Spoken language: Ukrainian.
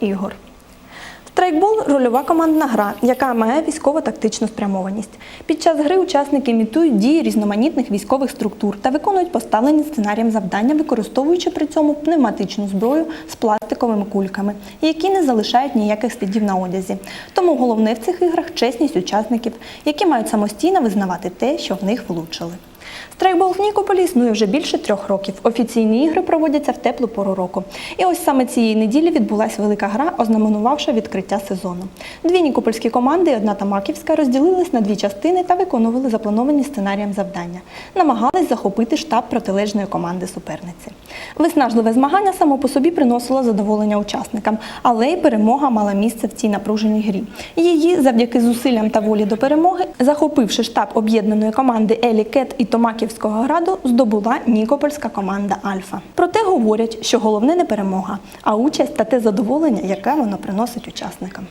ігор. Страйкбол рольова командна гра, яка має військово-тактичну спрямованість. Під час гри учасники імітують дії різноманітних військових структур та виконують поставлені сценарієм завдання, використовуючи при цьому пневматичну зброю з пластиковими кульками, які не залишають ніяких слідів на одязі. Тому головне в цих іграх чесність учасників, які мають самостійно визнавати те, що в них влучили. Страйкбол в Нікополі існує вже більше трьох років. Офіційні ігри проводяться в теплу пору року. І ось саме цієї неділі відбулася велика гра, ознаменувавши відкриття сезону. Дві нікопольські команди одна Тамаківська розділились на дві частини та виконували заплановані сценарієм завдання. Намагались захопити штаб протилежної команди суперниці. Виснажливе змагання само по собі приносило задоволення учасникам, але й перемога мала місце в цій напруженій грі. Її завдяки зусиллям та волі до перемоги, захопивши штаб об'єднаної команди Елі Кет і Томаківського граду, здобула нікопольська команда Альфа. Проте говорять, що головне не перемога, а участь та те задоволення, яке воно приносить учасникам.